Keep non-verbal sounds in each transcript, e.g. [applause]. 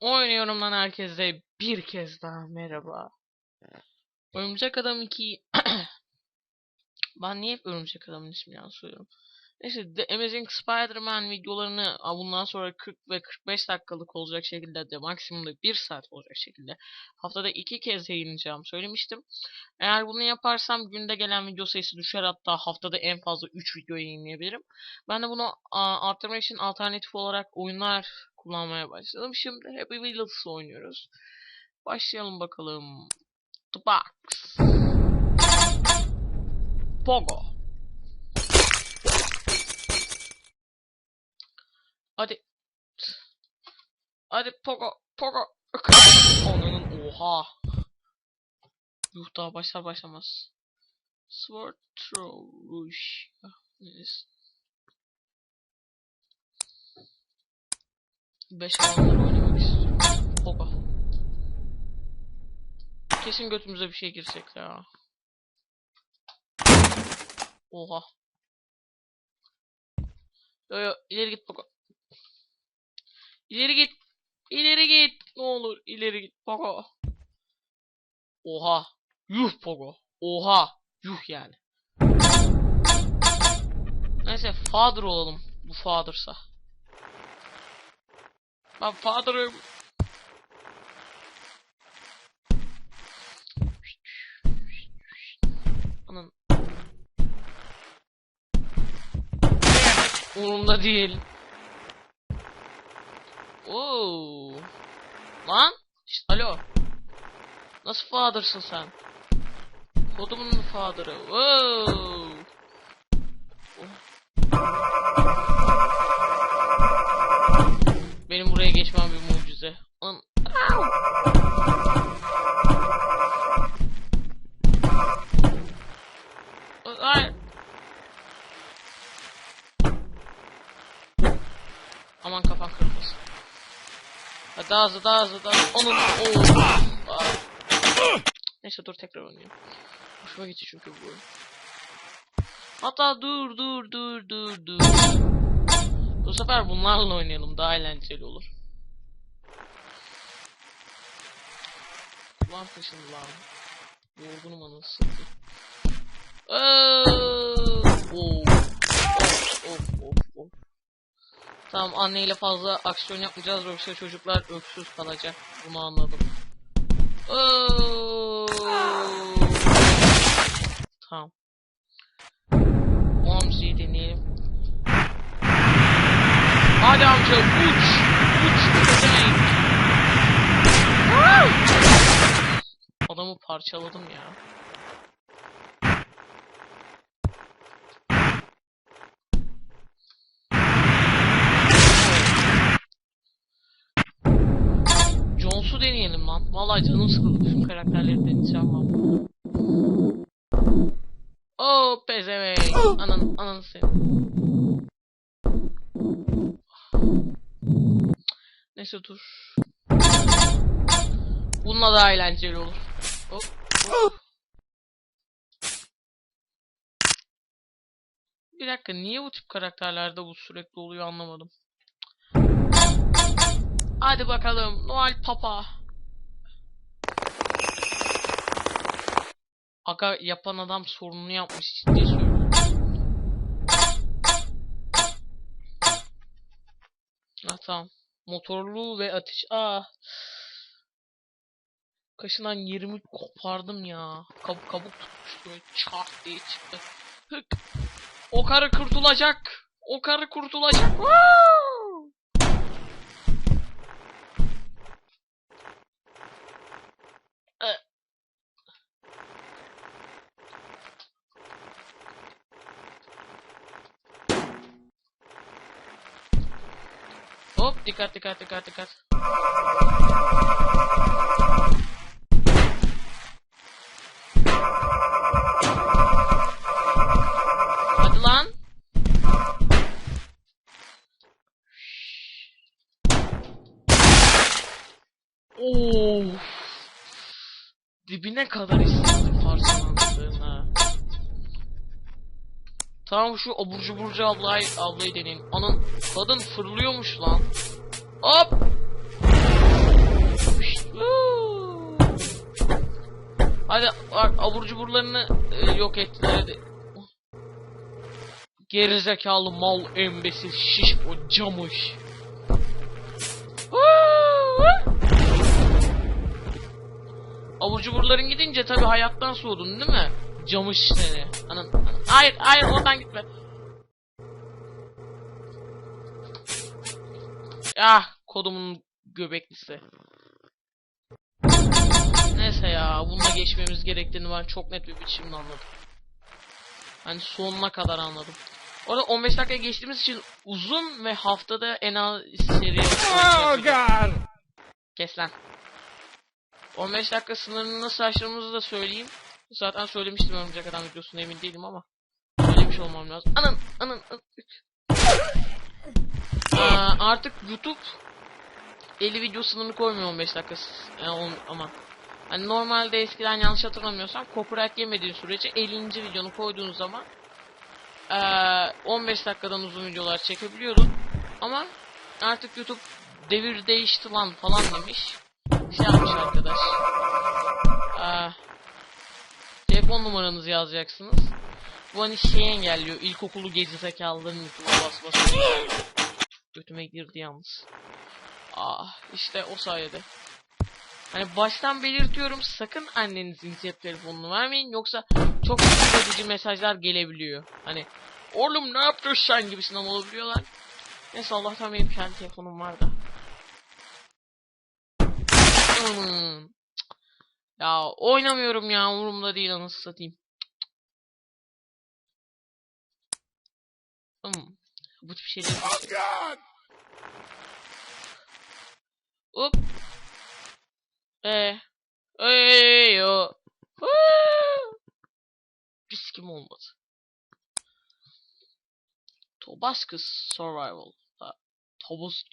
Oynuyorumdan herkese bir kez daha merhaba. Örümcek Adam 2 [clears throat] Ben niye hep Örümcek Adam'ın ismini yanlış söylüyorum. Neyse The Amazing Spider-Man videolarını bundan sonra 40 ve 45 dakikalık olacak şekilde de maksimumda 1 saat olacak şekilde haftada 2 kez yayınlayacağım söylemiştim. Eğer bunu yaparsam günde gelen video sayısı düşer hatta haftada en fazla 3 video yayınlayabilirim. Ben de bunu arttırmak için alternatif olarak oyunlar kullanmaya başladım. Şimdi Happy Wheels oynuyoruz. Başlayalım bakalım. The Box. Pogo. Hadi. Hadi Pogo. Pogo. Onun oha. Yuh daha başlar başlamaz. Sword throw. Neyse. 5 alanları oynamak istiyorum. Pogo. Kesin götümüze bir şey girecek ya. Oha. Yo yo ileri git Pogo. İleri git. İleri git. Ne olur ileri git Pogo. Oha. Yuh Pogo. Oha. Yuh yani. Neyse father olalım. Bu father'sa. Ben father'ım. Anın. Umurumda değil. Oo. Lan? Şşt, alo. Nasıl father'sın sen? Kodumun father'ı. Wow. Benim buraya geçmem bir mucize. An! Ay. Aman kafan kırılmasın. Ha, Daha hızlı daha hızlı daha. Onun Oo. Neyse dur tekrar oynayayım. Hoşuma gitti çünkü bu. Hatta dur dur dur dur dur. Bu sefer bunlarla oynayalım daha eğlenceli olur. Lan peşin lan. Yorgunum anasını. Of of of. Tamam anneyle fazla aksiyon yapmayacağız yoksa çocuklar öksüz kalacak. Bunu anladım. Oo. Tamam. Omzi'yi deneyelim. Hadi amca uç. Uç. Pezevenk. Adamı parçaladım ya. Jones'u deneyelim lan. Vallahi canım sıkıldı. Tüm karakterleri deneyeceğim ben. Oo pezevenk. Anan, anan senin. Neyse dur. Bununla daha eğlenceli olur. Hop. Bir dakika niye bu tip karakterlerde bu sürekli oluyor anlamadım. Hadi bakalım Noel Papa. Aga yapan adam sorununu yapmış ciddi söylüyorum. Ha tamam. Motorlu ve ateş. Aa. Kaşından yerimi kopardım ya. Kabuk kabuk tutmuş böyle diye çıktı. Hık. O karı kurtulacak. O karı kurtulacak. Woo! Ee. Hop dikkat dikkat dikkat dikkat. Hadi lan. Oo. Dibine kadar istedim parçalandığını. Tamam şu abur cuburcu ablayı, ablayı deneyim. Anın kadın fırlıyormuş lan. Hop. Hadi bak abur cuburlarını e, yok ettiler hadi. Gerizekalı mal embesil şiş o camış. abur cuburların gidince tabi hayattan soğudun değil mi? Camış seni. Anan, anan. Hayır hayır oradan gitme. Ah kodumun göbeklisi. Neyse ya bununla geçmemiz gerektiğini ben çok net bir biçimde anladım. Hani sonuna kadar anladım. Orada 15 dakika geçtiğimiz için uzun ve haftada en az seri Oh God! Kes lan. 15 dakika sınırını nasıl aştığımızı da söyleyeyim. Zaten söylemiştim örümcek adam videosunda emin değilim ama. Söylemiş olmam lazım. Anam anam. anam. Aa, artık YouTube 50 video sınırını koymuyor 15 dakika. On, aman. Hani normalde eskiden yanlış hatırlamıyorsam copyright yemediğin sürece 50. videonu koyduğun zaman eee, 15 dakikadan uzun videolar çekebiliyordun. Ama artık YouTube devir değişti lan falan demiş. Şey yapmış arkadaş. Eee, telefon numaranızı yazacaksınız. Bu hani şey engelliyor. İlkokulu gezi zekalıların YouTube'a basması. Götüme girdi yalnız. Ah işte o sayede. Hani baştan belirtiyorum sakın annenizin cep telefonunu vermeyin yoksa çok edici mesajlar gelebiliyor. Hani oğlum ne yaptın sen gibisinden olabiliyorlar. Neyse Allah'tan benim kendi telefonum var da. Hmm. Ya oynamıyorum ya umurumda değil anasını satayım. Hmm. Bu tip şeyler. Oh! Hop. Ee. Ey yo. Riskim olmadı. Tobascus Survival. Tobus.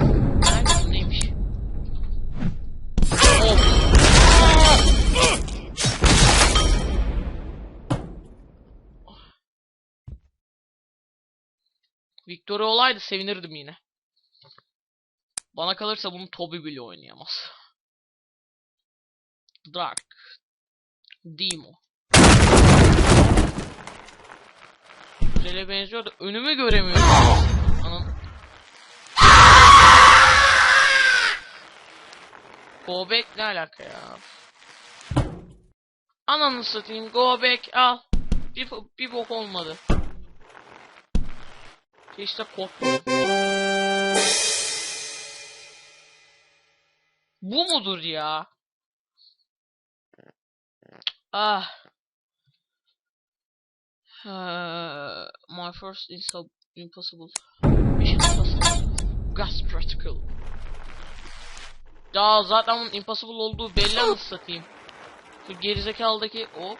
Merak ettim neymiş? Of. Victoria olaydı sevinirdim yine. Bana kalırsa bunu Toby bile oynayamaz. Dark. Demo. Güzele benziyor da önümü göremiyorum. Anam. Go back ne alaka ya? Ananı satayım go back al. Bir, bir bok olmadı. İşte korktum. Bu mudur ya? Ah. My first impossible mission impossible. Gas practical. Ya zaten bunun impossible olduğu belli anasını satayım. Şu gerizekalıdaki hop.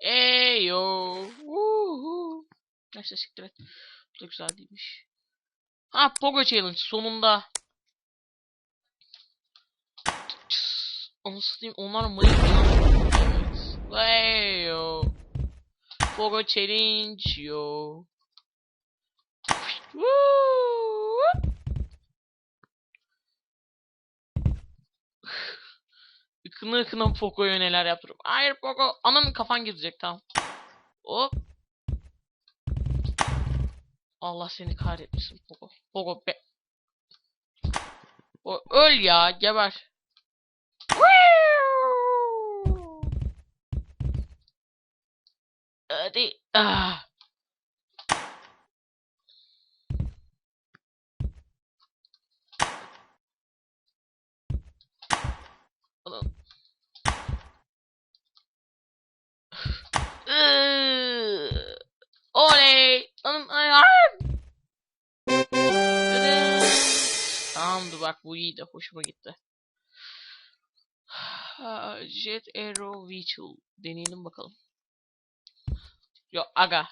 Eyo. Neyse siktir et. Bu da güzel değilmiş. Ha Pogo Challenge sonunda. Onu satayım onlar mayıp Evet. Hey yo. Pogo Challenge yo. [laughs] Ikına ıkına Poco'ya neler yaptırıyorum. Hayır Poco. Anam kafan gidecek tamam. Hop. Allah seni kahretmesin Pogo. Pogo be. O öl ya geber. Hadi. Ah. Bak bu iyiydi. Hoşuma gitti. Jet Aero Vehicle. Deneyelim bakalım. Yo aga.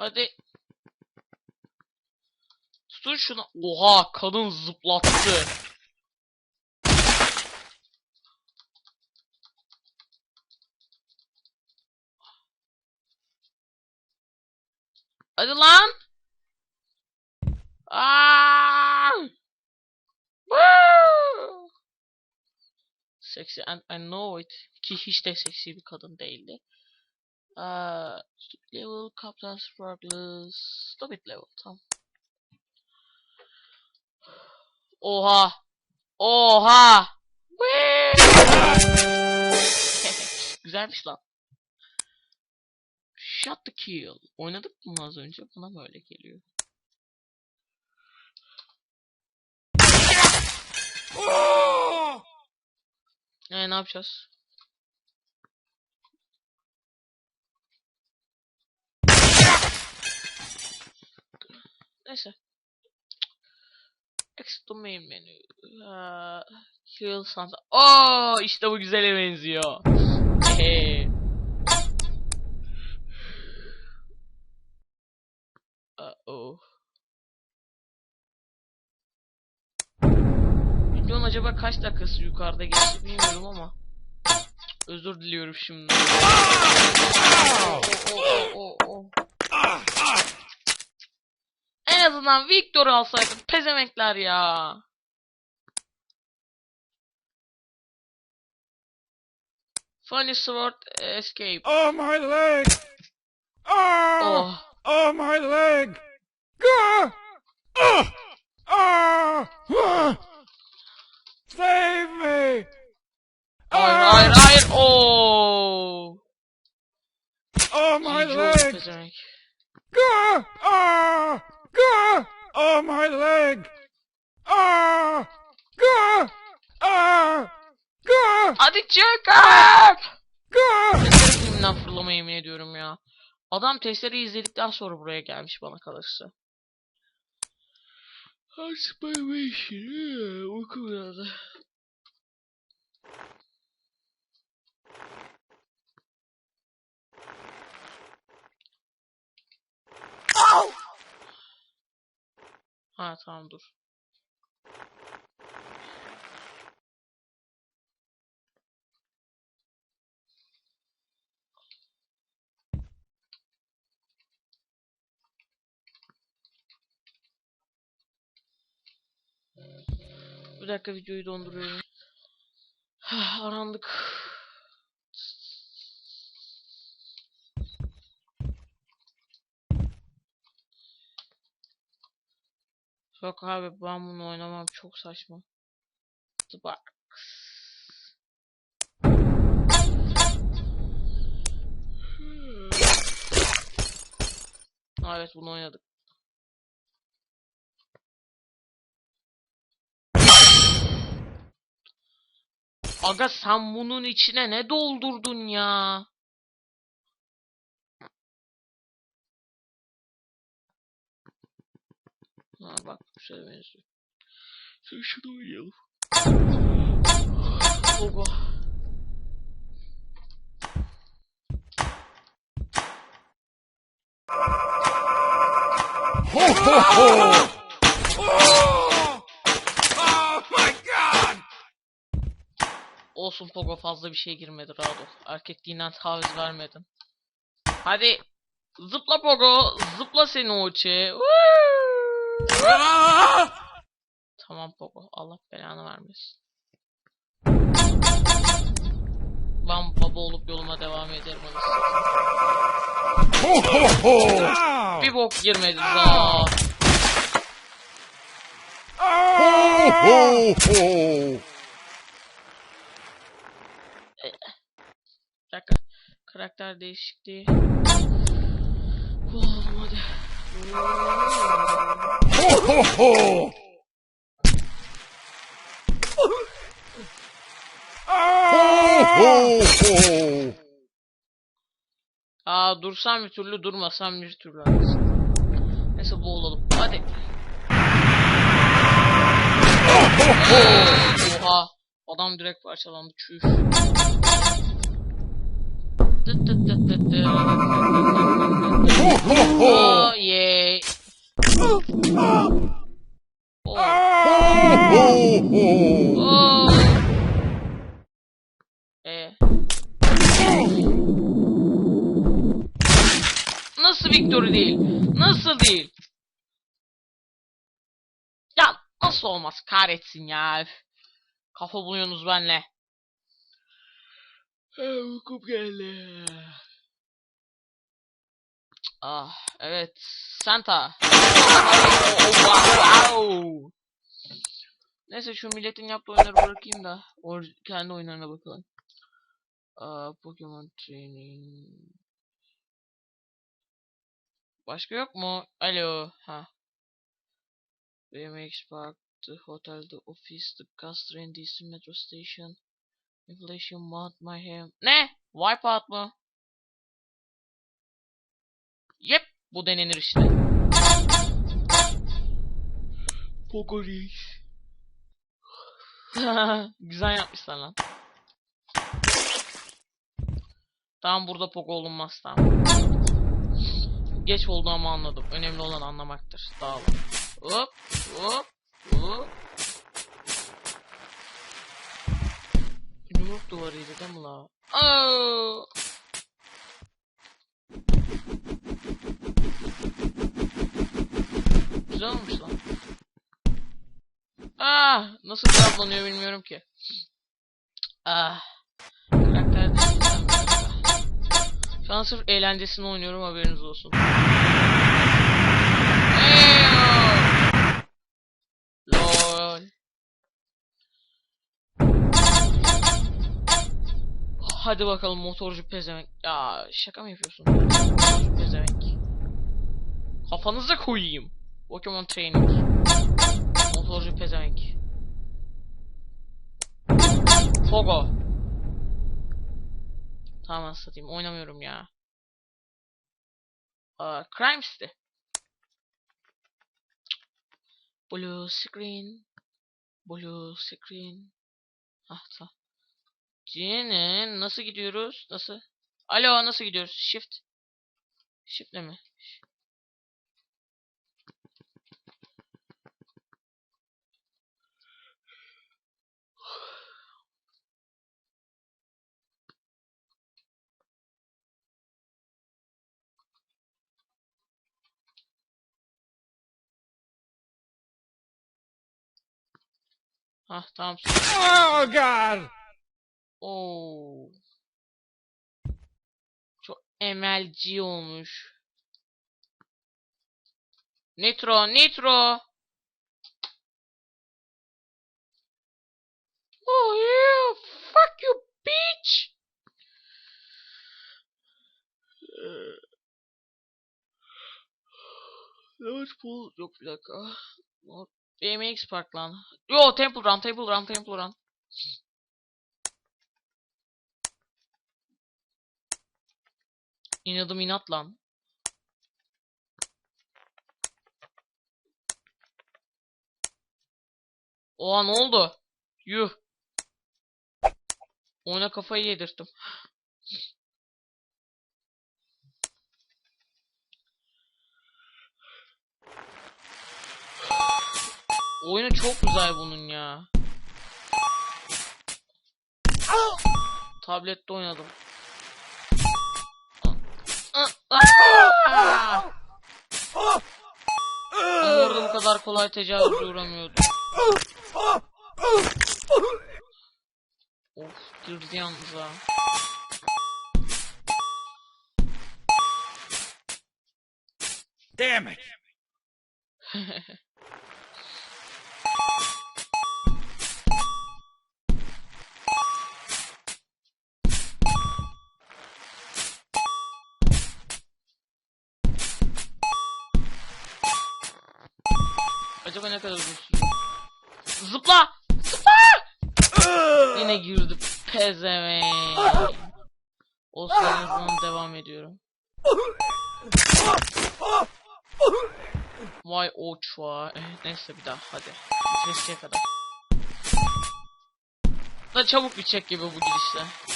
Hadi. Tutun şunu. Oha kadın zıplattı. Hadi lan. Aa! Woo! Seksi and I know it. Ki hiç de seksi bir kadın değildi. Stupid level, kaptan sparkless, stupid level, tamam. Oha! Oha! [laughs] Güzelmiş lan. Shot the kill. Oynadık mı az önce? Bana mı öyle geliyor? Ee, ne yapacağız? Neyse. Exit to main menu. Aa, kill Santa. Oo, işte bu güzele benziyor. Ehe. Uh-oh. Videonun acaba kaç dakikası yukarıda geçti bilmiyorum ama. Özür diliyorum şimdi. Oh, oh, oh, oh, oh. En azından Victor alsaydık pezemekler ya. Funny sword escape. Oh, my leg! Oh! Oh. Oh, my leg! Gah! Oh! Oh! Ah! Save me! Hayır Ah! hayır hayır. Oo. Oh, my leg! Gah! Ah! Gah! Oh, my leg! Ah! Gah! Ah! Gah! Hadi çıkın. Gah! Testere filminden fırlama yemin ediyorum ya. Adam testereyi izledikten sonra buraya gelmiş bana kalırsa. Bir işi. Uyku uyandı. Ha tamam dur. Bir dakika videoyu donduruyorum. [sighs] Arandık. Yok abi ben bunu oynamam çok saçma. Box. Aa, Evet bunu oynadık. Aga sen bunun içine ne doldurdun ya? Ha bak şöyle benziyor. Sen şunu oynayalım. Oba. Ho, ho, ho! Oh! Oh, my God! Olsun Pogo fazla bir şey girmedi rahat ol. Erkekliğinden taviz vermedin. Hadi. Zıpla Pogo. Zıpla seni uçe. Ah! Tamam Pogo. Allah belanı vermesin. Ben baba olup yoluma devam ederim anasını. Ho, ho, ho! Bir bok girmedi daha. Ho, ho, ho! Dakika. Karakter değişikliği. Hadi. Ho, ho, ho! Ho, ho, ho! Aa dursam bir türlü durmasam bir türlü. arasında. Neyse boğulalım. Hadi. Oha. Adam direkt parçalandı. Çüş. Olmaz? Kahretsin ya. Kafa buluyorsunuz benle. Uykum geldi. Ah evet. Santa. Wow. Neyse şu milletin yaptığı oyunları bırakayım da or kendi oyunlarına bakalım. Aa, Pokemon Training. Başka yok mu? Alo. Ha. BMX Park, The Hotel, The Office, The Gas Train, DC Metro Station, Inflation Mod, Mayhem. Ne? Wipeout mu? Yep. Bu denenir işte. Poco Reis. [laughs] Güzel yapmışlar lan. Tamam burada Poco olunmaz tamam. Geç oldu ama anladım. Önemli olan anlamaktır. Dağılın. Hop hop hop. Yumruk duvarıydı değil mi la? Aa! Güzel olmuş lan. Ah, nasıl cevaplanıyor bilmiyorum ki. Ah. Karakter. Şu an sırf eğlencesini oynuyorum haberiniz olsun. Eyo! Hadi bakalım motorcu pezevenk. Ya şaka mı yapıyorsun? Motorcu. Kafanıza koyayım. Pokemon Training. Motorcu pezevenk. Fogo. Tamam satayım. Oynamıyorum ya. Aa, Crime City. Blue screen. Blue screen. Ah tamam. Cinin nasıl gidiyoruz? Nasıl? Alo nasıl gidiyoruz? Shift. Shift'le mi? Ah tamam. Oh, God. Oo. Çok MLG olmuş. Nitro, Nitro. Oh yeah, fuck you bitch. Launch pool yok bir dakika. BMX Park lan. Yo Temple Run, Temple Run, Temple Run. İnadım inat lan. Oha ne oldu? Yuh. Oyuna kafayı yedirttim. Oyunu çok güzel bunun ya. Tablette oynadım. Orada bu kadar kolay tecavüze uğramıyordum. Of girdi yalnız ha. Damn it. [laughs] Acaba ne kadar uzun sürüyor? Zıpla! Zıpla! Yine girdi. Olsun en azından devam ediyorum. Vay oçva. Eh, neyse bir daha hadi. Bitmesiye kadar. Da çabuk bitecek gibi bu gidişle.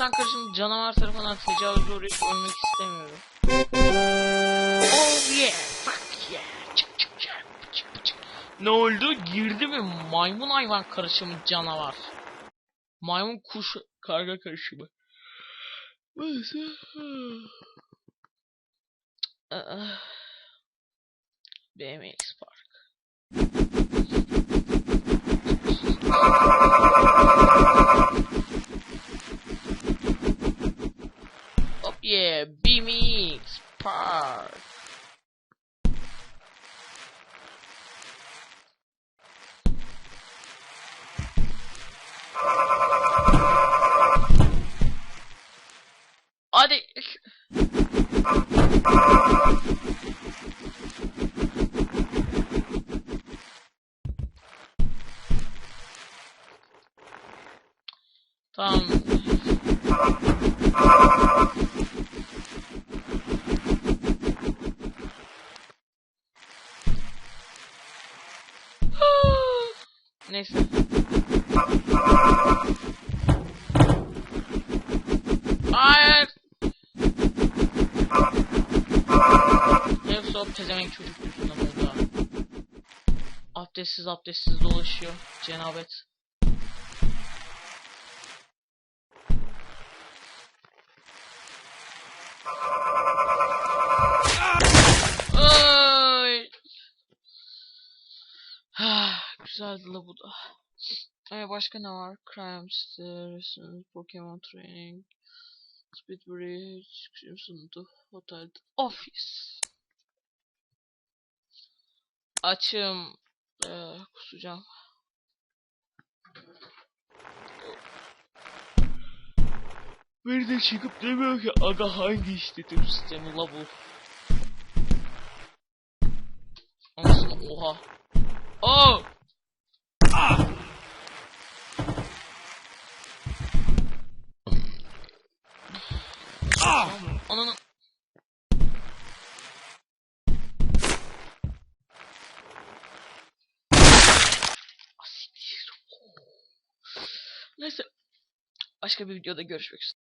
İnsan karışımı canavar tarafından tecavüze uğrayıp ölmek istemiyorum. Oh yeah, fuck yeah. Çık çık çık çık çık. Ne oldu? Girdi mi? Maymun hayvan karışımı canavar. Maymun kuş karga karışımı. Neyse. [sighs] Ah. BMX Park. Hop yeah, BMX Park. Hadi. Tamam. Neyse. Hayır. Hepsi o pezevenk çocuk yüzünden oldu. Abdestsiz abdestsiz dolaşıyor. Cenabet. Ay. Ah, Güzeldi la bu da. Ee, başka ne var? Station, Pokemon Training, Speed Bridge, Crimson Hotel, Office. Açım. Ee, kusacağım. Beni de çıkıp demiyor ki aga hangi işletim sistemi la bu. Anasını oha. Oh! Ananı... Asiktir. Neyse. Başka bir videoda görüşmek üzere.